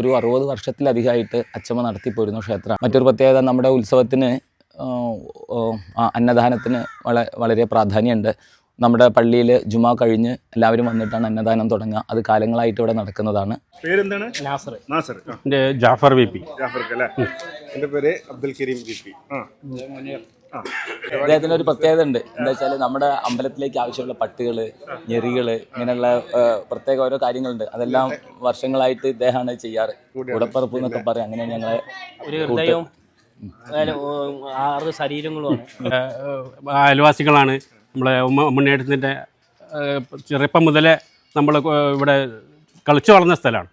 ഒരു അറുപത് വർഷത്തിലധികമായിട്ട് അച്ചമ്മ നടത്തിപ്പോരുന്ന ക്ഷേത്രമാണ്. മറ്റൊരു പ്രത്യേകത നമ്മുടെ ഉത്സവത്തിന് അന്നദാനത്തിന് വള വളരെ പ്രാധാന്യമുണ്ട്. നമ്മുടെ പള്ളിയിൽ ജുമാ കഴിഞ്ഞ് എല്ലാവരും വന്നിട്ടാണ് അന്നദാനം തുടങ്ങുക. അത് കാലങ്ങളായിട്ട് ഇവിടെ നടക്കുന്നതാണ്. പേരെന്താണ്? Nasar. Nasar Jafar V P. Jafar എന്റെ പേര് അബ്ദുൽ കരീം വി പി. അദ്ദേഹത്തിന് ഒരു പ്രത്യേകത ഉണ്ട് എന്താ വെച്ചാൽ നമ്മുടെ അമ്പലത്തിലേക്ക് ആവശ്യമുള്ള പട്ടുകൾ ഞെറികൾ ഇങ്ങനെയുള്ള പ്രത്യേക ഓരോ കാര്യങ്ങളുണ്ട്. അതെല്ലാം വർഷങ്ങളായിട്ട് ഇദ്ദേഹമാണ് ചെയ്യാറ്. ഉടപ്പറപ്പ് എന്നൊക്കെ പറയും. അങ്ങനെയാണ് ഞങ്ങളെ ഒരു ഹൃദയവും അതായത് ആറ് ശരീരങ്ങളുമാണ്. അയൽവാസികളാണ്. നമ്മളെ ഉമ്മ ഉമ്മണ്ണേട്ടത്തിന്റെ ചെറുപ്പം മുതലേ നമ്മൾ ഇവിടെ കളിച്ചു വളർന്ന സ്ഥലമാണ്.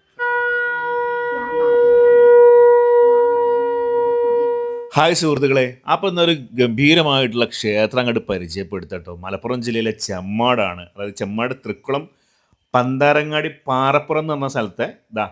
ഹായ് സുഹൃത്തുക്കളെ. അപ്പോൾ ഇന്നൊരു ഗംഭീരമായിട്ടുള്ള ക്ഷേത്രം അങ്ങോട്ട് പരിചയപ്പെടുത്തട്ടോ മലപ്പുറം ജില്ലയിലെ ചെമ്മാടാണ്. അതായത് ചെമ്മാട് തൃക്കുളം പന്താരങ്ങാടി പാറപ്പുറം എന്ന് പറഞ്ഞ സ്ഥലത്തെ ദാ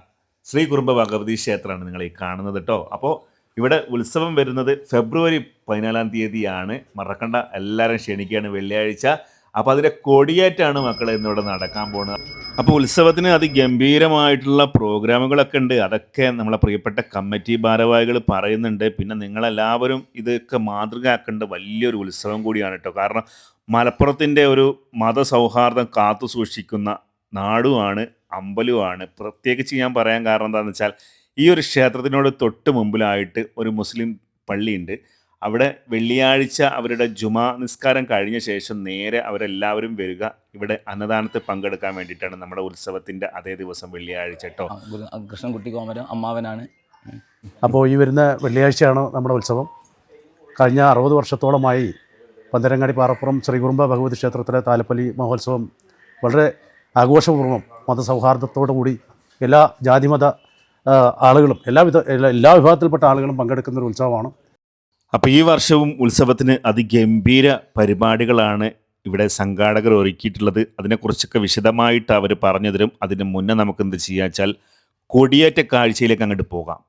ശ്രീ കുറുമ്പ ഭഗവതി ക്ഷേത്രമാണ് നിങ്ങൾ ഈ കാണുന്നത് കേട്ടോ. അപ്പോൾ ഇവിടെ ഉത്സവം വരുന്നത് ഫെബ്രുവരി പതിനാലാം തീയതിയാണ്. മറക്കണ്ട. എല്ലാവരും ക്ഷണിക്കുകയാണ്. വെള്ളിയാഴ്ച അപ്പോൾ അതിന്റെ കൊടിയേറ്റാണ് മക്കളെ ഇന്നിവിടെ നടക്കാൻ പോകുന്നത്. അപ്പോൾ ഉത്സവത്തിന് അതിഗംഭീരമായിട്ടുള്ള പ്രോഗ്രാമുകളൊക്കെ ഉണ്ട്. അതൊക്കെ നമ്മളെ പ്രിയപ്പെട്ട കമ്മിറ്റി ഭാരവാഹികൾ പറയുന്നുണ്ട്. പിന്നെ നിങ്ങളെല്ലാവരും ഇതൊക്കെ മാതൃകയാക്കേണ്ട വലിയൊരു ഉത്സവം കൂടിയാണ് കേട്ടോ. കാരണം മലപ്പുറത്തിന്റെ ഒരു മതസൗഹാർദ്ദം കാത്തു സൂക്ഷിക്കുന്ന നാടുമാണ് അമ്പലവുമാണ്. പ്രത്യേകിച്ച് ഞാൻ പറയാൻ കാരണം എന്താണെന്ന് വെച്ചാൽ ഈ ഒരു ക്ഷേത്രത്തിനോട് തൊട്ട് മുമ്പിലായിട്ട് ഒരു മുസ്ലിം പള്ളിയുണ്ട്. അവിടെ വെള്ളിയാഴ്ച അവരുടെ ജുമാ നിസ്കാരം കഴിഞ്ഞ ശേഷം നേരെ അവരെല്ലാവരും വരിക. ഇവിടെ അന്നദാനത്തിൽ പങ്കെടുക്കാൻ വേണ്ടിയിട്ടാണ് നമ്മുടെ ഉത്സവത്തിന്റെ അതേ ദിവസം വെള്ളിയാഴ്ച കേട്ടോ. കൃഷ്ണൻകുട്ടി കോമരം അമ്മാവനാണ്. അപ്പോൾ ഈ വരുന്ന വെള്ളിയാഴ്ചയാണ് നമ്മുടെ ഉത്സവം. കഴിഞ്ഞ അറുപത് വർഷത്തോളമായി പന്തരങ്ങാടി പാറപ്പുറം ശ്രീകുറുമ്പ ഭഗവതി ക്ഷേത്രത്തിലെ താലപ്പലി മഹോത്സവം വളരെ ആഘോഷപൂർവം മതസൗഹാർദ്ദത്തോടു കൂടി എല്ലാ ജാതിമത ആളുകളും എല്ലാവിധ എല്ലാ എല്ലാ വിഭാഗത്തിൽപ്പെട്ട ആളുകളും പങ്കെടുക്കുന്ന ഒരു ഉത്സവമാണ്. അപ്പോൾ ഈ വർഷവും ഉത്സവത്തിന് അതിഗംഭീര പരിപാടികളാണ് ഇവിടെ സംഘാടകർ ഒരുക്കിയിട്ടുള്ളത്. അതിനെക്കുറിച്ചൊക്കെ വിശദമായിട്ട് അവർ പറഞ്ഞു തരും. അതിന് മുന്നേ നമുക്ക് എന്ത് ചെയ്യാച്ചാൽ കൊടിയേറ്റ കാഴ്ചയിലേക്ക് അങ്ങോട്ട് പോകാം.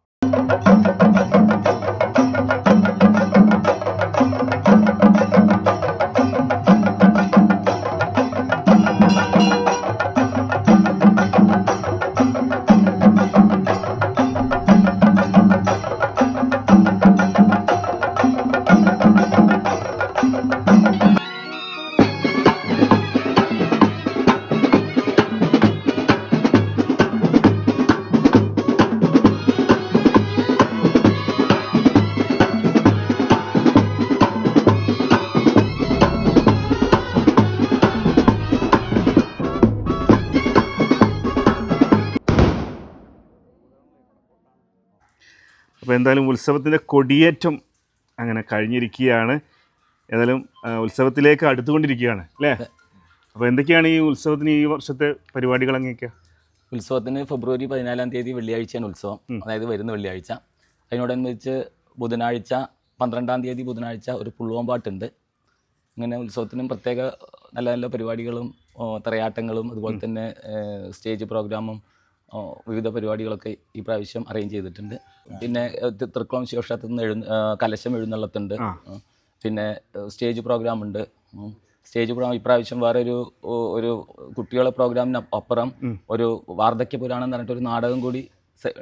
എന്തായാലും ഉത്സവത്തിന്റെ കൊടിയേറ്റം അങ്ങനെ കഴിഞ്ഞിരിക്കുകയാണ്. ഏതായാലും ഉത്സവത്തിലേക്ക് അടുത്തുകൊണ്ടിരിക്കുകയാണ് അല്ലേ? അപ്പോൾ എന്തൊക്കെയാണ് ഈ ഉത്സവത്തിന് ഈ വർഷത്തെ പരിപാടികൾ അങ്ങനെയൊക്കെ ഉത്സവത്തിന് ഫെബ്രുവരി പതിനാലാം തീയതി വെള്ളിയാഴ്ചയാണ് ഉത്സവം. അതായത് വരുന്ന വെള്ളിയാഴ്ച. അതിനോടനുബന്ധിച്ച് ബുധനാഴ്ച പന്ത്രണ്ടാം തീയതി ബുധനാഴ്ച ഒരു പുള്ളുവമ്പാട്ടുണ്ട്. അങ്ങനെ ഉത്സവത്തിനും പ്രത്യേക നല്ല നല്ല പരിപാടികളും തറയാട്ടങ്ങളും അതുപോലെ തന്നെ സ്റ്റേജ് പ്രോഗ്രാമും വിവിധ പരിപാടികളൊക്കെ ഈ പ്രാവശ്യം അറേഞ്ച് ചെയ്തിട്ടുണ്ട്. പിന്നെ തൃക്കുളം ശിവക്ഷേത്രത്തിൽ നിന്ന് എഴുന്ന കലശം എഴുന്നള്ളത്തുണ്ട്. പിന്നെ സ്റ്റേജ് പ്രോഗ്രാം ഉണ്ട്. സ്റ്റേജ് പ്രോഗ്രാം ഇപ്രാവശ്യം വേറെ ഒരു ഒരു കുട്ടികളെ പ്രോഗ്രാമിന് അപ്പുറം ഒരു വാർദ്ധക്യ പുരാണം എന്ന് പറഞ്ഞിട്ട് ഒരു നാടകം കൂടി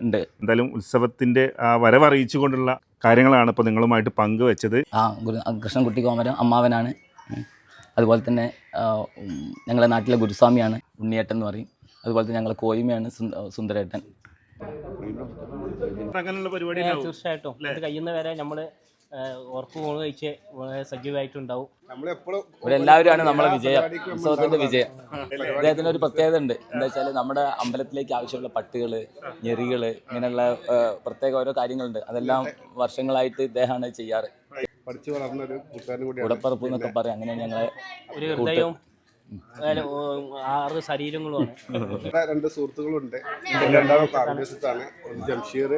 ഉണ്ട്. എന്തായാലും ഉത്സവത്തിന്റെ വരവറിയിച്ചുകൊണ്ടുള്ള കാര്യങ്ങളാണ് ഇപ്പോൾ നിങ്ങളുമായിട്ട് പങ്കുവെച്ചത്. ആ ഗുരു ആ കൃഷ്ണൻകുട്ടി കോമരം അമ്മാവനാണ്. അതുപോലെ തന്നെ ഞങ്ങളുടെ നാട്ടിലെ ഗുരുസ്വാമിയാണ് ഉണ്ണിയേട്ടൻ എന്ന് പറയും. അതുപോലെ തന്നെ ഞങ്ങളെ കോയിമയാണ് സുന്ദ- സുന്ദരേട്ടൻ. അങ്ങനെയുള്ള പരിപാടി തീർച്ചയായിട്ടും. ഇത് കഴിയുന്ന വരെ നമ്മൾ ഉറപ്പ് ഊണ് കഴിച്ച് വളരെ സജീവമായിട്ടുണ്ടാവും ഇവരെല്ലാവരുമാണ് നമ്മളെ വിജയം. ഉത്സവത്തിന്റെ വിജയം. അദ്ദേഹത്തിന് ഒരു പ്രത്യേകത ഉണ്ട്. എന്താ വെച്ചാൽ നമ്മുടെ അമ്പലത്തിലേക്ക് ആവശ്യമുള്ള പട്ടുകൾ ഞെറികൾ ഇങ്ങനെയുള്ള പ്രത്യേക ഓരോ കാര്യങ്ങളുണ്ട്. അതെല്ലാം വർഷങ്ങളായിട്ട് ഇദ്ദേഹമാണ് ചെയ്യാറ്. പഠിച്ചു വളർന്ന ഒരു ഉടപ്പറപ്പ് എന്നൊക്കെ പറയാം. അങ്ങനെയാണ് ഞങ്ങളെ ഒരു ഹൃദയവും ആറ് ശരീരങ്ങളുമാണ് ഇവിടെ രണ്ട് സുഹൃത്തുക്കളുണ്ട്. രണ്ടാമത്താണ് ഒന്ന് ജംഷീർ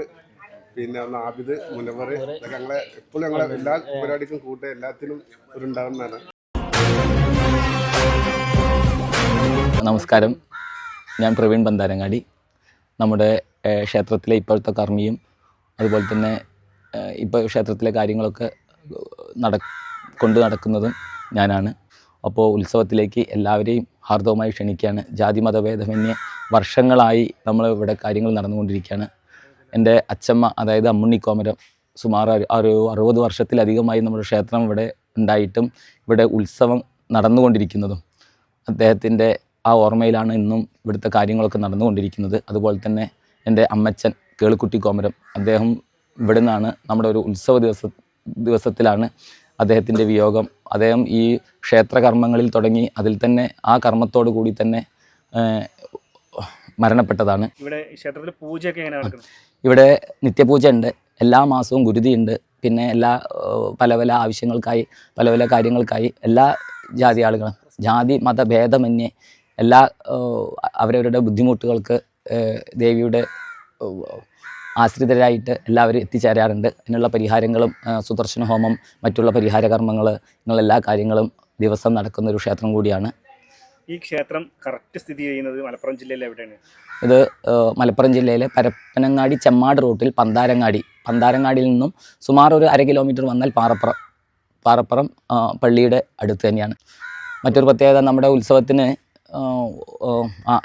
പിന്നെ ഒന്ന് ആബിദ് മുനവർ. ഞങ്ങളെ എപ്പോഴും ഞങ്ങളെ എല്ലാ പരിപാടിക്കും കൂട്ടെ എല്ലാത്തിനും ഒരു ഉണ്ടാകുന്നതാണ്. നമസ്കാരം. ഞാൻ പ്രവീൺ ബന്താരങ്ങാടി. നമ്മുടെ ക്ഷേത്രത്തിലെ ഇപ്പോഴത്തെ കർമ്മിയും അതുപോലെ തന്നെ ഇപ്പോൾ ക്ഷേത്രത്തിലെ കാര്യങ്ങളൊക്കെ നട കൊണ്ട് നടക്കുന്നതും ഞാനാണ്. അപ്പോൾ ഉത്സവത്തിലേക്ക് എല്ലാവരെയും ഹാർദവമായി ക്ഷണിക്കുകയാണ്. ജാതി മതഭേദമന്യേ വർഷങ്ങളായി നമ്മൾ ഇവിടെ കാര്യങ്ങൾ നടന്നുകൊണ്ടിരിക്കുകയാണ്. എന്റെ അച്ചമ്മ അതായത് അമ്മുണ്ണി കോമരം സുമാർ ഒരു അറുപത് വർഷത്തിലധികമായി നമ്മുടെ ക്ഷേത്രം ഇവിടെ ഉണ്ടായിട്ടും ഇവിടെ ഉത്സവം നടന്നുകൊണ്ടിരിക്കുന്നതും അദ്ദേഹത്തിന്റെ ആ ഓർമ്മയിലാണ് ഇന്നും ഇവിടുത്തെ കാര്യങ്ങളൊക്കെ നടന്നുകൊണ്ടിരിക്കുന്നത്. അതുപോലെ തന്നെ എന്റെ അമ്മച്ചൻ കേളുക്കുട്ടി കോമരം അദ്ദേഹം ഇവിടെ നിന്നാണ് നമ്മുടെ ഒരു ഉത്സവ ദിവസ ദിവസത്തിലാണ് അദ്ദേഹത്തിന്റെ വിയോഗം അദ്ദേഹം ഈ ക്ഷേത്രകർമ്മങ്ങളിൽ തുടങ്ങി അതിൽ തന്നെ ആ കർമ്മത്തോടു കൂടി തന്നെ മരണപ്പെട്ടതാണ്. ഇവിടെ ക്ഷേത്രത്തിൽ പൂജയൊക്കെ എങ്ങനെ ഇവിടെ നിത്യപൂജ ഉണ്ട്. എല്ലാ മാസവും ഗുരുതിയുണ്ട് പിന്നെ എല്ലാ പല പല ആവശ്യങ്ങൾക്കായി പല പല കാര്യങ്ങൾക്കായി എല്ലാ ജാതി ആളുകളും ജാതി മതഭേദമന്യേ എല്ലാ അവരവരുടെ ബുദ്ധിമുട്ടുകൾക്ക് ദേവിയുടെ ആശ്രിതരായിട്ട് എല്ലാവരും എത്തിച്ചേരാറുണ്ട്. അതിനുള്ള പരിഹാരങ്ങളും സുദർശന ഹോമം മറ്റുള്ള പരിഹാര കർമ്മങ്ങൾ ഇങ്ങനെയുള്ള എല്ലാ കാര്യങ്ങളും ദിവസം നടക്കുന്ന ഒരു ക്ഷേത്രം കൂടിയാണ്. ഈ ക്ഷേത്രം കറക്റ്റ് സ്ഥിതി ചെയ്യുന്നത് മലപ്പുറം ജില്ലയിൽ എവിടെയാണ്? ഇത് മലപ്പുറം ജില്ലയിലെ പരപ്പനങ്ങാടി ചെമ്മാട് റൂട്ടിൽ പന്താരങ്ങാടി. പന്താരങ്ങാടിയിൽ നിന്നും സുമാർ ഒരു അര കിലോമീറ്റർ വന്നാൽ പാറപ്പുറം പാറപ്പുറം പള്ളിയുടെ അടുത്ത് തന്നെയാണ്. മറ്റൊരു പ്രത്യേകത നമ്മുടെ ഉത്സവത്തിന്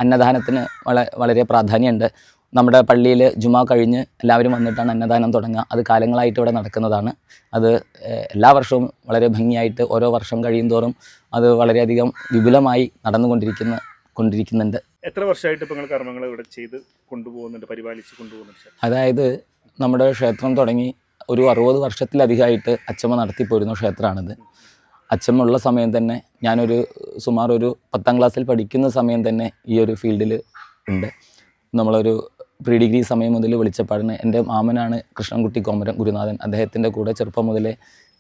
അന്നദാനത്തിന് വള വളരെ പ്രാധാന്യമുണ്ട്. നമ്മുടെ പള്ളിയിൽ ജുമാ കഴിഞ്ഞ് എല്ലാവരും വന്നിട്ടാണ് അന്നദാനം തുടങ്ങുക. അത് കാലങ്ങളായിട്ട് ഇവിടെ നടക്കുന്നതാണ്. അത് എല്ലാ വർഷവും വളരെ ഭംഗിയായിട്ട് ഓരോ വർഷം കഴിയും തോറും അത് വളരെയധികം വിപുലമായി നടന്നുകൊണ്ടിരിക്കുന്ന കൊണ്ടിരിക്കുന്നുണ്ട്. എത്ര വർഷമായിട്ട് ഇപ്പോൾ നിങ്ങൾ കർമ്മങ്ങൾ ഇവിടെ ചെയ്ത് കൊണ്ടുപോകുന്നുണ്ട് പരിപാലിച്ച് കൊണ്ടുപോകുന്നുണ്ട് അതായത് നമ്മുടെ ക്ഷേത്രം തുടങ്ങി ഒരു അറുപത് വർഷത്തിലധികമായിട്ട് അച്ചമ്മ നടത്തിപ്പോരുന്ന ക്ഷേത്രമാണിത്. അച്ചമ്മ ഉള്ള സമയം തന്നെ ഞാനൊരു സുമാർ ഒരു പത്താം ക്ലാസ്സിൽ പഠിക്കുന്ന സമയം തന്നെ ഈ ഒരു ഫീൽഡിൽ ഉണ്ട്. നമ്മളൊരു പ്രീ ഡിഗ്രി സമയം മുതൽ വിളിച്ചപ്പാടിന് എന്റെ മാമനാണ് കൃഷ്ണൻകുട്ടി കോമരം ഗുരുനാഥൻ. അദ്ദേഹത്തിന്റെ കൂടെ ചെറുപ്പം മുതലേ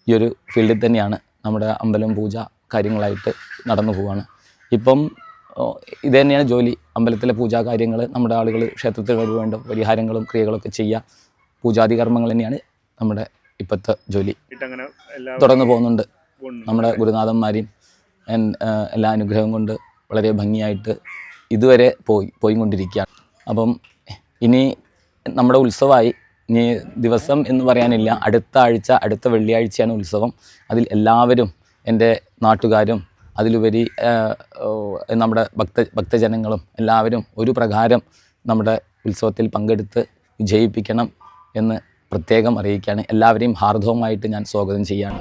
ഈ ഒരു ഫീൽഡിൽ തന്നെയാണ് നമ്മുടെ അമ്പലം പൂജ കാര്യങ്ങളായിട്ട് നടന്നു പോവാണ്. ഇപ്പം ഇത് തന്നെയാണ് ജോലി. അമ്പലത്തിലെ പൂജാ കാര്യങ്ങൾ നമ്മുടെ ആളുകൾ ക്ഷേത്രത്തിൽ വേണ്ട പരിഹാരങ്ങളും ക്രിയകളൊക്കെ ചെയ്യുക പൂജാതി കർമ്മങ്ങൾ തന്നെയാണ് നമ്മുടെ ഇപ്പോഴത്തെ ജോലി. തുടർന്ന് പോകുന്നുണ്ട്. നമ്മുടെ ഗുരുനാഥന്മാരെയും എല്ലാ അനുഗ്രഹം കൊണ്ട് വളരെ ഭംഗിയായിട്ട് ഇതുവരെ പോയി പോയിക്കൊണ്ടിരിക്കുകയാണ്. അപ്പം ഇനി നമ്മുടെ ഉത്സവമായി ഇനി ദിവസം എന്ന് പറയാനില്ല അടുത്ത ആഴ്ച അടുത്ത വെള്ളിയാഴ്ചയാണ് ഉത്സവം. അതിൽ എല്ലാവരും എന്റെ നാട്ടുകാരും അതിലുപരി നമ്മുടെ ഭക്ത ഭക്തജനങ്ങളും എല്ലാവരും ഒരു പ്രകാരം നമ്മുടെ ഉത്സവത്തിൽ പങ്കെടുത്ത് വിജയിപ്പിക്കണം എന്ന് പ്രത്യേകം അറിയിക്കുകയാണ്. എല്ലാവരെയും ഹാർദവമായിട്ട് ഞാൻ സ്വാഗതം ചെയ്യുകയാണ്.